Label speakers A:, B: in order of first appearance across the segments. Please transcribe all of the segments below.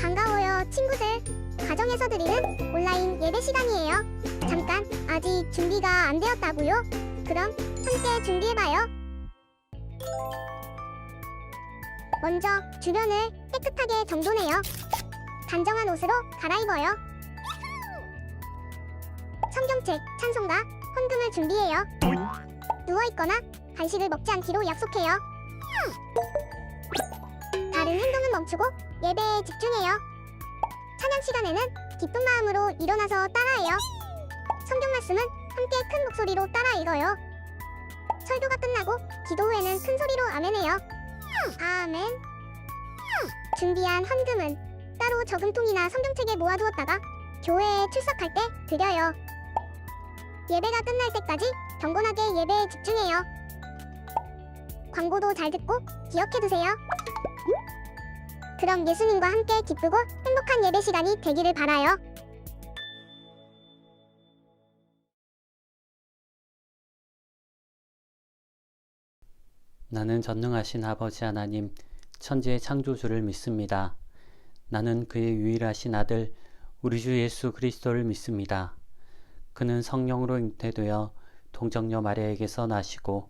A: 반가워요, 친구들. 가정에서 드리는 온라인 예배 시간이에요. 잠깐, 아직 준비가 안 되었다고요? 그럼 함께 준비해봐요. 먼저 주변을 깨끗하게 정돈해요. 단정한 옷으로 갈아입어요. 성경책, 찬송가, 헌금을 준비해요. 누워있거나 간식을 먹지 않기로 약속해요. 다른 행동은 멈추고 예배에 집중해요. 찬양 시간에는 기쁜 마음으로 일어나서 따라해요. 성경 말씀은 함께 큰 목소리로 따라 읽어요. 설교가 끝나고 기도 후에는 큰 소리로 아멘해요. 아멘. 준비한 헌금은 따로 저금통이나 성경책에 모아두었다가 교회에 출석할 때 드려요. 예배가 끝날 때까지 경건하게 예배에 집중해요. 광고도 잘 듣고 기억해두세요. 그럼 예수님과 함께 기쁘고 행복한 예배 시간이 되기를 바라요.
B: 나는 전능하신 아버지 하나님, 천지의 창조주를 믿습니다. 나는 그의 유일하신 아들, 우리 주 예수 그리스도를 믿습니다. 그는 성령으로 잉태되어 동정녀 마리아에게서 나시고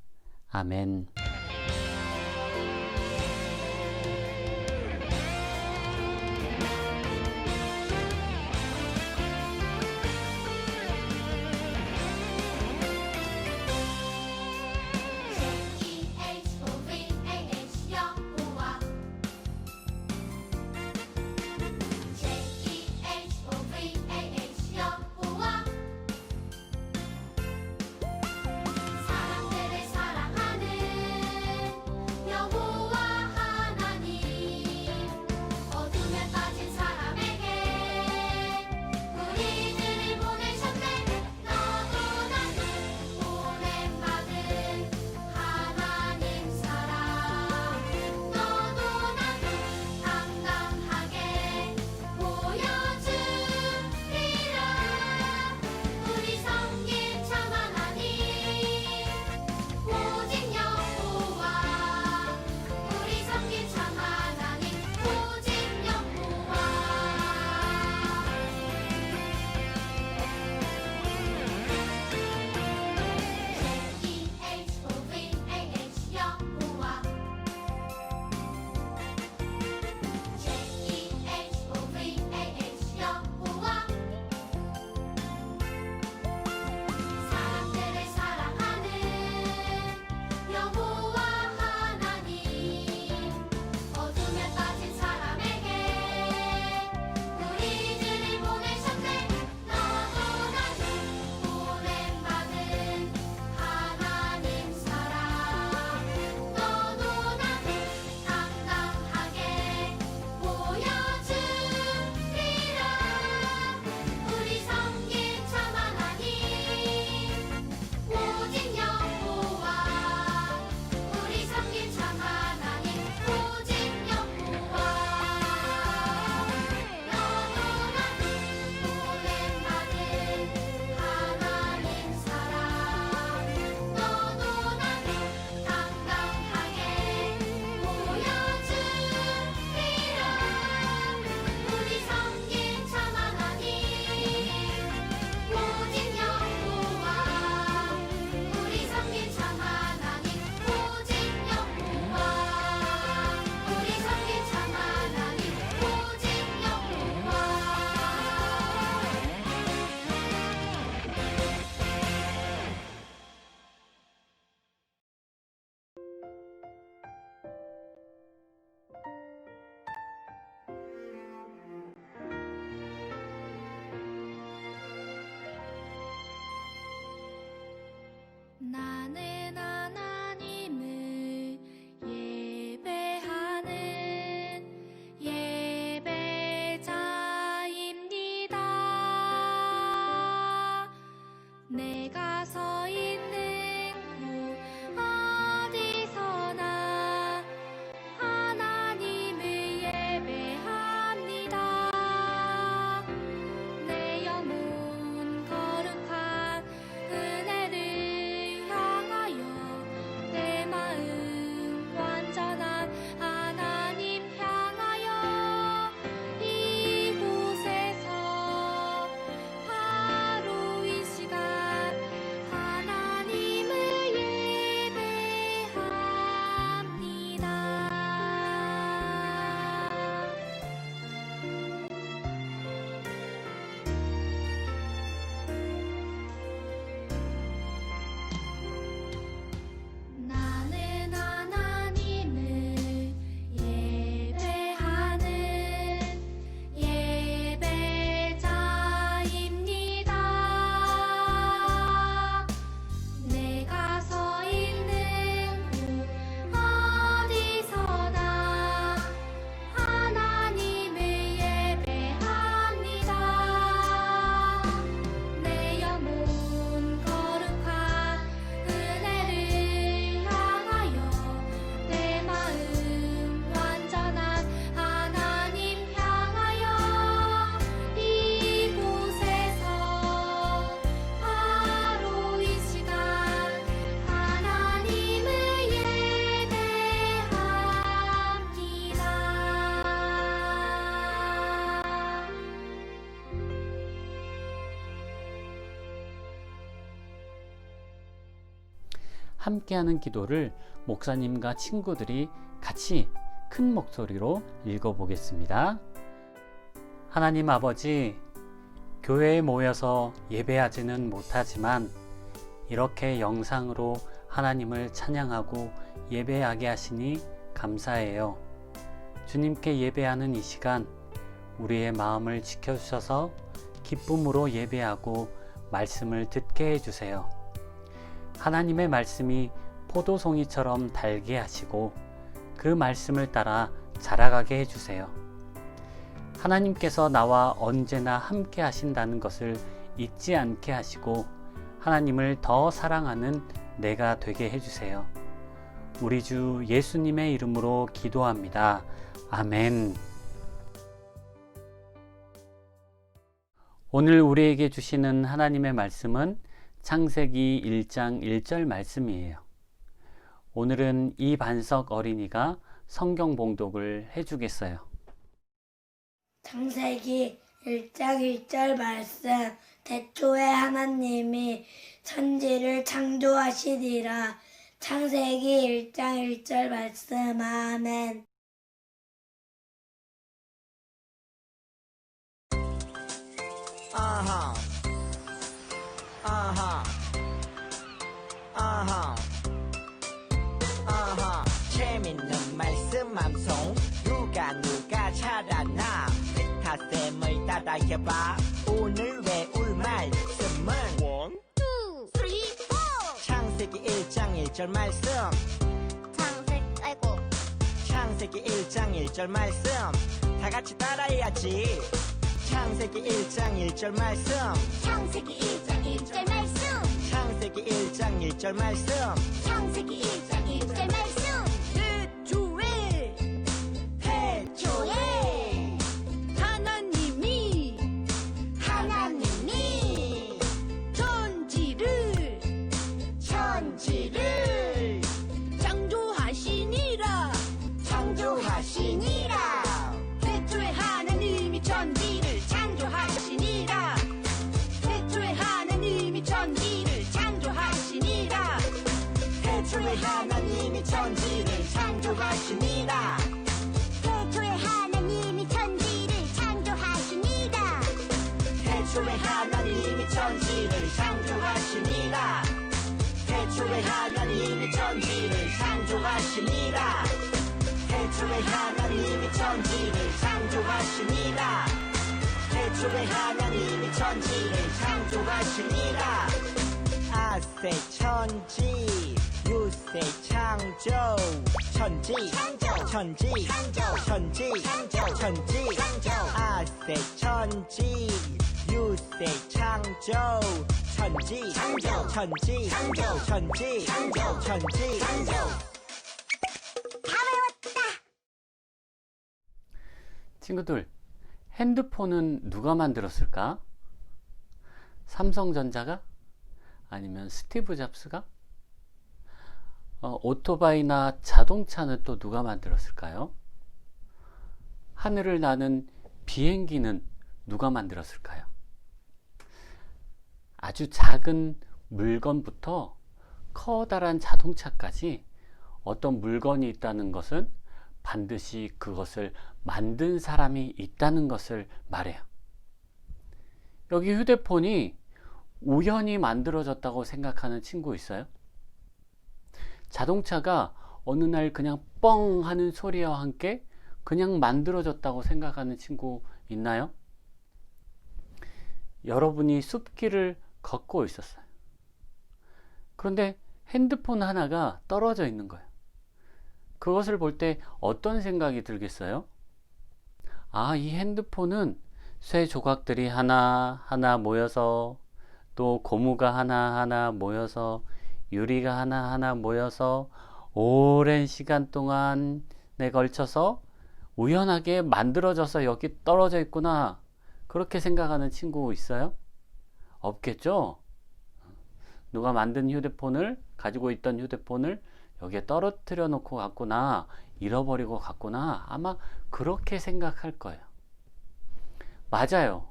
B: 아멘. 함께하는 기도를 목사님과 친구들이 같이 큰 목소리로 읽어보겠습니다. 하나님 아버지, 교회에 모여서 예배하지는 못하지만 이렇게 영상으로 하나님을 찬양하고 예배하게 하시니 감사해요. 주님께 예배하는 이 시간, 우리의 마음을 지켜주셔서 기쁨으로 예배하고 말씀을 듣게 해주세요. 하나님의 말씀이 포도송이처럼 달게 하시고 그 말씀을 따라 자라가게 해주세요. 하나님께서 나와 언제나 함께 하신다는 것을 잊지 않게 하시고 하나님을 더 사랑하는 내가 되게 해주세요. 우리 주 예수님의 이름으로 기도합니다. 아멘. 오늘 우리에게 주시는 하나님의 말씀은 창세기 1장 1절 말씀이에요. 오늘은 이반석 어린이가 성경 봉독을 해주겠어요.
C: 창세기 1장 1절 말씀. 대초에 하나님이 천지를 창조하시리라. 창세기 1장 1절 말씀. 아멘.
D: 아하 아하. 아하. 아하. 재밌는 말씀 암송. 누가 누가 잘하나? 탓쌤을 따라해봐. 오늘 외울 말씀은? 원 창세기 1장 1절 말씀.
A: 창색 아이고.
D: 창세기 1장 1절 말씀. 다 같이 따라해야지. 창세기 1장 1절 말씀.
A: 창세기 1장 1절 말씀.
D: 창세기 1장 1절 말씀.
A: 창세기 1장 1절 말씀
D: 태초에 하나님이 천지를 창조하시니라
A: 태초에 하나님이 천지를 창조하시니라
D: 태초에 하나님이 천지를 창조하시니라 태초에 하나님이 천지를 창조하시니라 태초에 하나님이 천지를 창조하시니라 태초에 하나님이 천지를 창조하시니라 아세 천지 유세 창조 천지 창조 천지 창조 천지 창조 천지 창조 아세 천지 유세 창조 천지 창조 천지 창조 천지 창조 천지 창조
A: 다 외웠다
B: 친구들, 핸드폰은 누가 만들었을까? 삼성전자가? 아니면 스티브 잡스가? 어, 오토바이나 자동차는 또 누가 만들었을까요? 하늘을 나는 비행기는 누가 만들었을까요? 아주 작은 물건부터 커다란 자동차까지 어떤 물건이 있다는 것은 반드시 그것을 만든 사람이 있다는 것을 말해요. 여기 휴대폰이 우연히 만들어졌다고 생각하는 친구 있어요? 자동차가 어느 날 그냥 뻥 하는 소리와 함께 그냥 만들어졌다고 생각하는 친구 있나요? 여러분이 숲길을 걷고 있었어요. 그런데 핸드폰 하나가 떨어져 있는 거예요. 그것을 볼 때 어떤 생각이 들겠어요? 아, 이 핸드폰은 쇠 조각들이 하나하나 모여서 또 고무가 하나하나 모여서 유리가 하나하나 모여서 오랜 시간 동안에 걸쳐서 우연하게 만들어져서 여기 떨어져 있구나. 그렇게 생각하는 친구 있어요? 없겠죠? 누가 만든 휴대폰을 가지고 있던 휴대폰을 여기에 떨어뜨려 놓고 갔구나. 잃어버리고 갔구나. 아마 그렇게 생각할 거예요. 맞아요.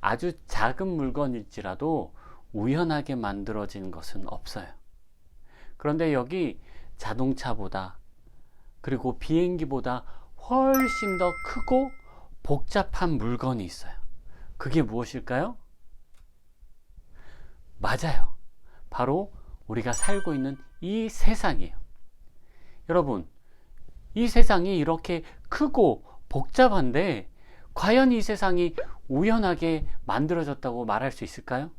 B: 아주 작은 물건일지라도 우연하게 만들어진 것은 없어요. 그런데 여기 자동차보다 그리고 비행기보다 훨씬 더 크고 복잡한 물건이 있어요. 그게 무엇일까요? 맞아요. 바로 우리가 살고 있는 이 세상이에요. 여러분, 이 세상이 이렇게 크고 복잡한데 과연 이 세상이 우연하게 만들어졌다고 말할 수 있을까요?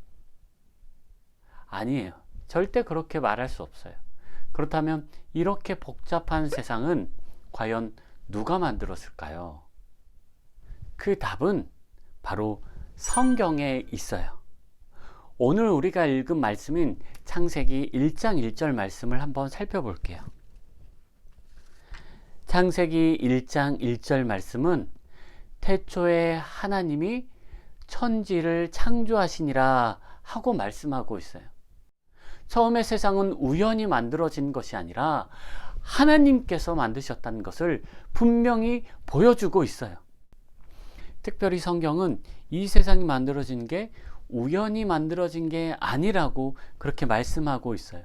B: 아니에요. 절대 그렇게 말할 수 없어요. 그렇다면 이렇게 복잡한 세상은 과연 누가 만들었을까요? 그 답은 바로 성경에 있어요. 오늘 우리가 읽은 말씀인 창세기 1장 1절 말씀을 한번 살펴볼게요. 창세기 1장 1절 말씀은 태초에 하나님이 천지를 창조하시니라 하고 말씀하고 있어요. 처음에 세상은 우연히 만들어진 것이 아니라 하나님께서 만드셨다는 것을 분명히 보여주고 있어요. 특별히 성경은 이 세상이 만들어진 게 우연히 만들어진 게 아니라고 그렇게 말씀하고 있어요.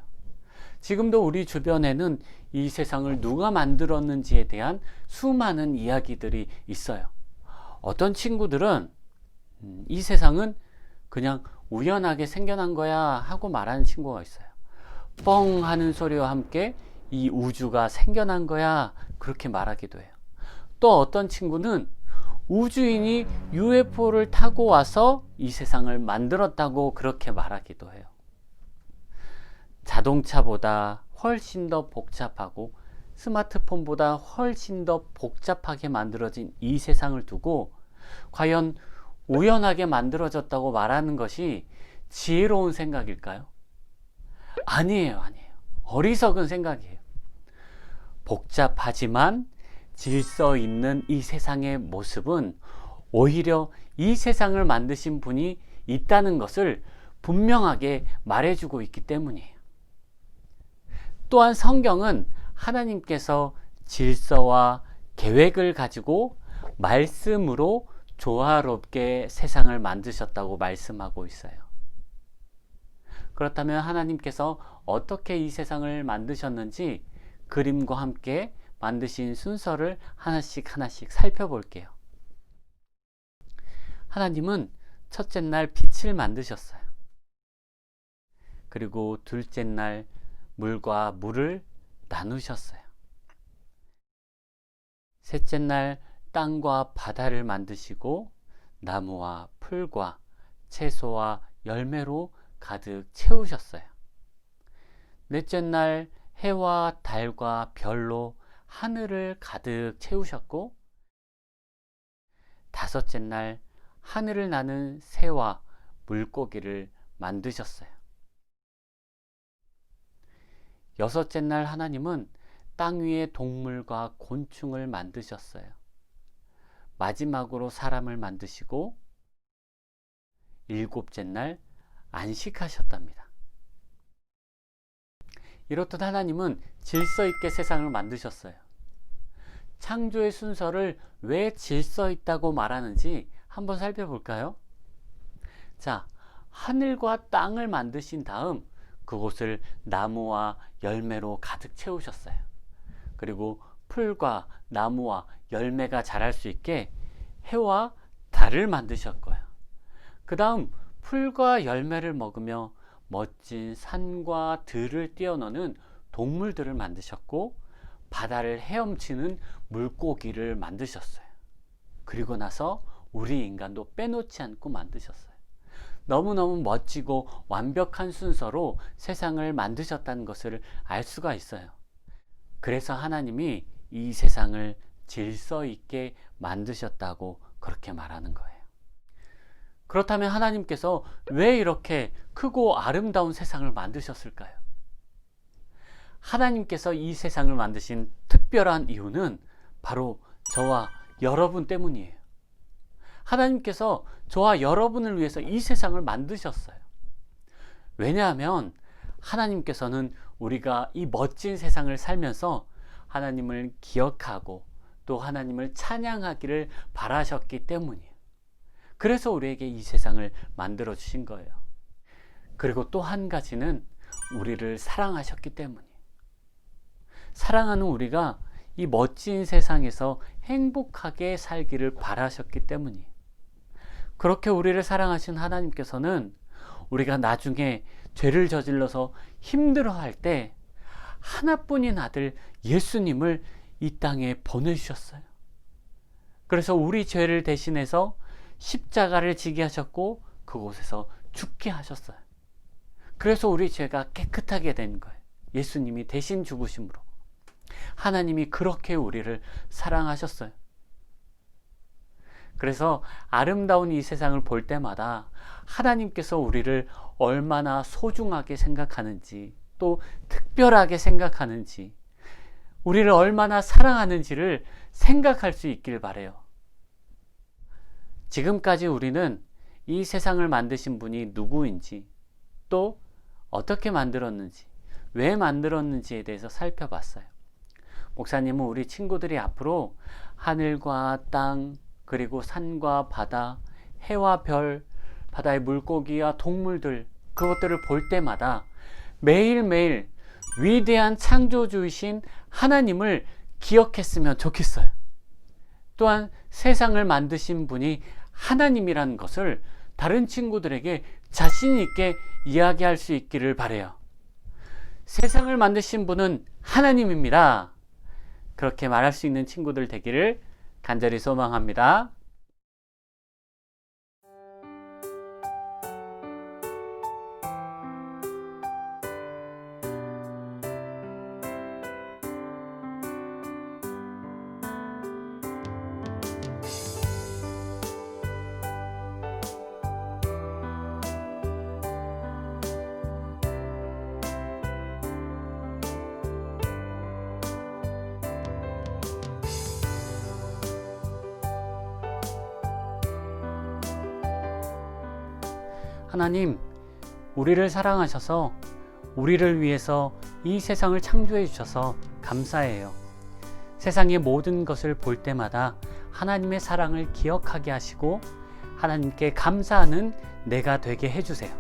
B: 지금도 우리 주변에는 이 세상을 누가 만들었는지에 대한 수많은 이야기들이 있어요. 어떤 친구들은 음, 이 세상은 그냥 우연하게 생겨난 거야 하고 말하는 친구가 있어요. 뻥 하는 소리와 함께 이 우주가 생겨난 거야 그렇게 말하기도 해요. 또 어떤 친구는 우주인이 UFO를 타고 와서 이 세상을 만들었다고 그렇게 말하기도 해요. 자동차보다 훨씬 더 복잡하고 스마트폰보다 훨씬 더 복잡하게 만들어진 이 세상을 두고 과연 우연하게 만들어졌다고 말하는 것이 지혜로운 생각일까요? 아니에요, 아니에요. 어리석은 생각이에요. 복잡하지만 질서 있는 이 세상의 모습은 오히려 이 세상을 만드신 분이 있다는 것을 분명하게 말해주고 있기 때문이에요. 또한 성경은 하나님께서 질서와 계획을 가지고 말씀으로 조화롭게 세상을 만드셨다고 말씀하고 있어요. 그렇다면 하나님께서 어떻게 이 세상을 만드셨는지 그림과 함께 만드신 순서를 하나씩 하나씩 살펴볼게요. 하나님은 첫째 날 빛을 만드셨어요. 그리고 둘째 날 물과 물을 나누셨어요. 셋째 날 땅과 바다를 만드시고 나무와 풀과 채소와 열매로 가득 채우셨어요. 넷째 날 해와 달과 별로 하늘을 가득 채우셨고 다섯째 날 하늘을 나는 새와 물고기를 만드셨어요. 여섯째 날 하나님은 땅 위의 동물과 곤충을 만드셨어요. 마지막으로 사람을 만드시고 일곱째 날 안식하셨답니다. 이렇듯 하나님은 질서 있게 세상을 만드셨어요. 창조의 순서를 왜 질서 있다고 말하는지 한번 살펴볼까요? 자, 하늘과 땅을 만드신 다음 그곳을 나무와 열매로 가득 채우셨어요. 그리고 풀과 나무와 열매가 자랄 수 있게 해와 달을 만드셨고요. 그 다음 풀과 열매를 먹으며 멋진 산과 들을 뛰어노는 동물들을 만드셨고 바다를 헤엄치는 물고기를 만드셨어요. 그리고 나서 우리 인간도 빼놓지 않고 만드셨어요. 너무너무 멋지고 완벽한 순서로 세상을 만드셨다는 것을 알 수가 있어요. 그래서 하나님이 이 세상을 질서 있게 만드셨다고 그렇게 말하는 거예요. 그렇다면 하나님께서 왜 이렇게 크고 아름다운 세상을 만드셨을까요? 하나님께서 이 세상을 만드신 특별한 이유는 바로 저와 여러분 때문이에요. 하나님께서 저와 여러분을 위해서 이 세상을 만드셨어요. 왜냐하면 하나님께서는 우리가 이 멋진 세상을 살면서 하나님을 기억하고 또 하나님을 찬양하기를 바라셨기 때문이에요. 그래서 우리에게 이 세상을 만들어 주신 거예요. 그리고 또 한 가지는 우리를 사랑하셨기 때문이에요. 사랑하는 우리가 이 멋진 세상에서 행복하게 살기를 바라셨기 때문이에요. 그렇게 우리를 사랑하신 하나님께서는 우리가 나중에 죄를 저질러서 힘들어할 때 하나뿐인 아들 예수님을 이 땅에 보내주셨어요. 그래서 우리 죄를 대신해서 십자가를 지게 하셨고 그곳에서 죽게 하셨어요. 그래서 우리 죄가 깨끗하게 된 거예요. 예수님이 대신 죽으심으로. 하나님이 그렇게 우리를 사랑하셨어요. 그래서 아름다운 이 세상을 볼 때마다 하나님께서 우리를 얼마나 소중하게 생각하는지 또 특별하게 생각하는지 우리를 얼마나 사랑하는지를 생각할 수 있길 바래요. 지금까지 우리는 이 세상을 만드신 분이 누구인지 또 어떻게 만들었는지 왜 만들었는지에 대해서 살펴봤어요. 목사님은 우리 친구들이 앞으로 하늘과 땅 그리고 산과 바다 해와 별 바다의 물고기와 동물들 그것들을 볼 때마다 매일매일 위대한 창조주이신 하나님을 기억했으면 좋겠어요. 또한 세상을 만드신 분이 하나님이라는 것을 다른 친구들에게 자신 있게 이야기할 수 있기를 바래요. 세상을 만드신 분은 하나님입니다. 그렇게 말할 수 있는 친구들 되기를 간절히 소망합니다. 하나님, 우리를 사랑하셔서 우리를 위해서 이 세상을 창조해 주셔서 감사해요. 세상의 모든 것을 볼 때마다 하나님의 사랑을 기억하게 하시고 하나님께 감사하는 내가 되게 해주세요.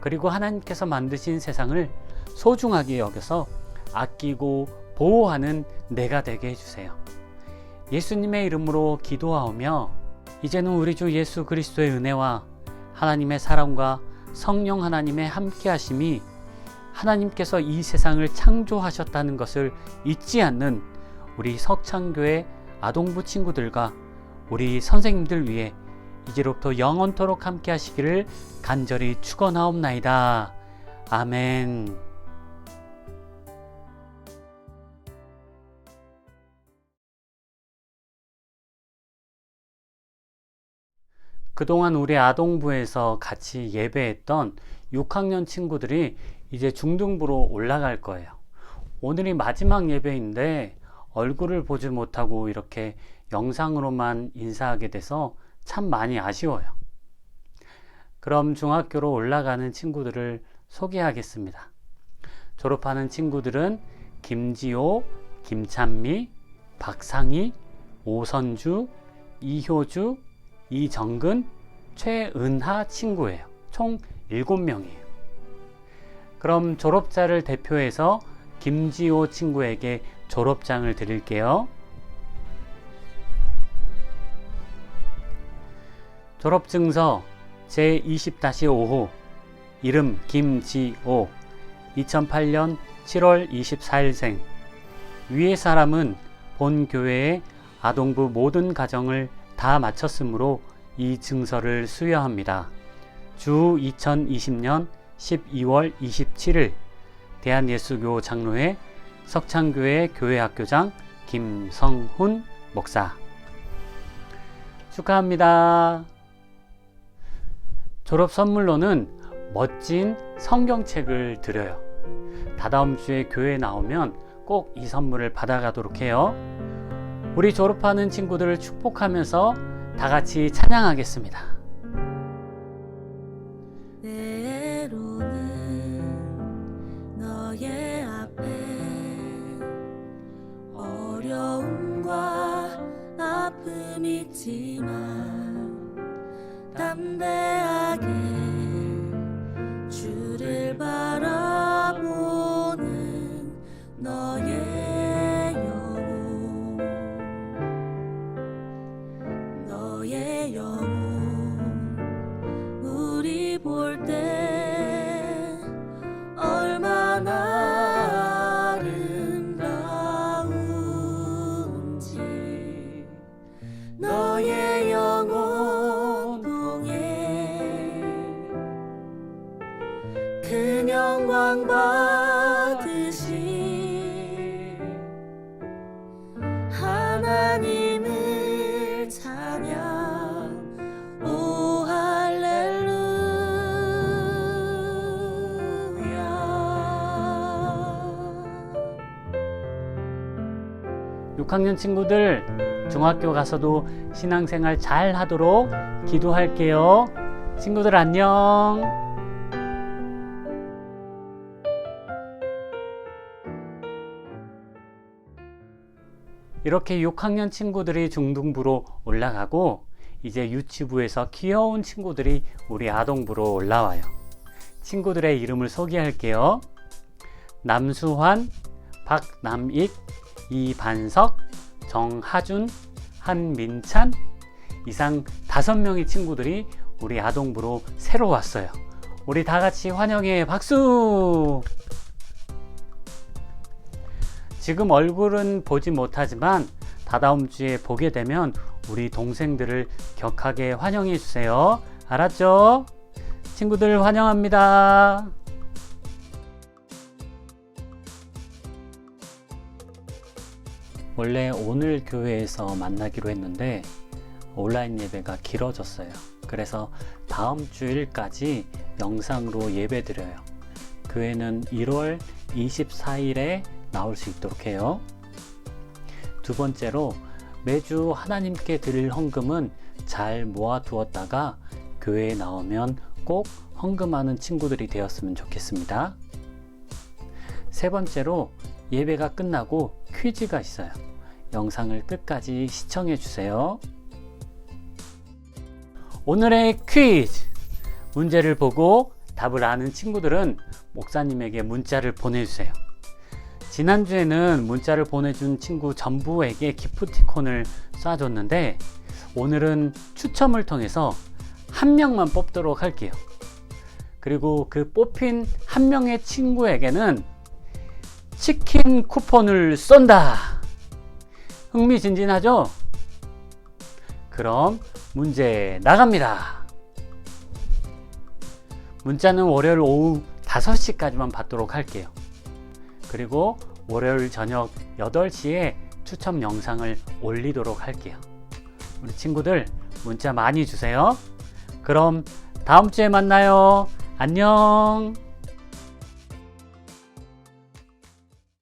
B: 그리고 하나님께서 만드신 세상을 소중하게 여겨서 아끼고 보호하는 내가 되게 해주세요. 예수님의 이름으로 기도하오며 이제는 우리 주 예수 그리스도의 은혜와 하나님의 사랑과 성령 하나님의 함께 하심이 하나님께서 이 세상을 창조하셨다는 것을 잊지 않는 우리 석창교회 아동부 친구들과 우리 선생님들 위해 이제로부터 영원토록 함께 하시기를 간절히 축원하옵나이다. 아멘. 그동안 우리 아동부에서 같이 예배했던 6학년 친구들이 이제 중등부로 올라갈 거예요. 오늘이 마지막 예배인데 얼굴을 보지 못하고 이렇게 영상으로만 인사하게 돼서 참 많이 아쉬워요. 그럼 중학교로 올라가는 친구들을 소개하겠습니다. 졸업하는 친구들은 김지호, 김찬미, 박상희, 오선주, 이효주, 이정근, 최은하 친구예요. 총 7명이에요. 그럼 졸업자를 대표해서 김지호 친구에게 졸업장을 드릴게요. 졸업증서 제20-5호 이름 김지호 2008년 7월 24일생 위의 사람은 본 교회의 아동부 모든 가정을 다 마쳤으므로 이 증서를 수여합니다. 주 2020년 12월 27일 대한예수교 장로회 석창교회 교회학교장 김성훈 목사 축하합니다. 졸업 선물로는 멋진 성경책을 드려요. 다다음 주에 교회에 나오면 꼭 이 선물을 받아가도록 해요. 우리 졸업하는 친구들을 축복하면서 다 같이 찬양하겠습니다.
E: 담대하게 주를 바라보며 너의 너
B: 6학년 친구들 중학교 가서도 신앙생활 잘 하도록 기도할게요. 친구들 안녕. 이렇게 6학년 친구들이 중등부로 올라가고 이제 유치부에서 귀여운 친구들이 우리 아동부로 올라와요. 친구들의 이름을 소개할게요. 남수환, 박남익, 이반석, 정하준, 한민찬 이상 다섯 명의 친구들이 우리 아동부로 새로 왔어요. 우리 다 같이 환영해 박수! 지금 얼굴은 보지 못하지만 다다음 주에 보게 되면 우리 동생들을 격하게 환영해 주세요. 알았죠? 친구들 환영합니다. 원래 오늘 교회에서 만나기로 했는데 온라인 예배가 길어졌어요. 그래서 다음 주일까지 영상으로 예배 드려요. 교회는 1월 24일에 나올 수 있도록 해요. 두 번째로 매주 하나님께 드릴 헌금은 잘 모아두었다가 교회에 나오면 꼭 헌금하는 친구들이 되었으면 좋겠습니다. 세 번째로 예배가 끝나고 퀴즈가 있어요. 영상을 끝까지 시청해 주세요. 오늘의 퀴즈! 문제를 보고 답을 아는 친구들은 목사님에게 문자를 보내주세요. 지난주에는 문자를 보내준 친구 전부에게 기프티콘을 쏴줬는데 오늘은 추첨을 통해서 한 명만 뽑도록 할게요. 그리고 그 뽑힌 한 명의 친구에게는 치킨 쿠폰을 쏜다. 흥미진진하죠? 그럼 문제 나갑니다. 문자는 월요일 오후 5시까지만 받도록 할게요. 그리고 월요일 저녁 8시에 추첨 영상을 올리도록 할게요. 우리 친구들 문자 많이 주세요. 그럼 다음 주에 만나요. 안녕.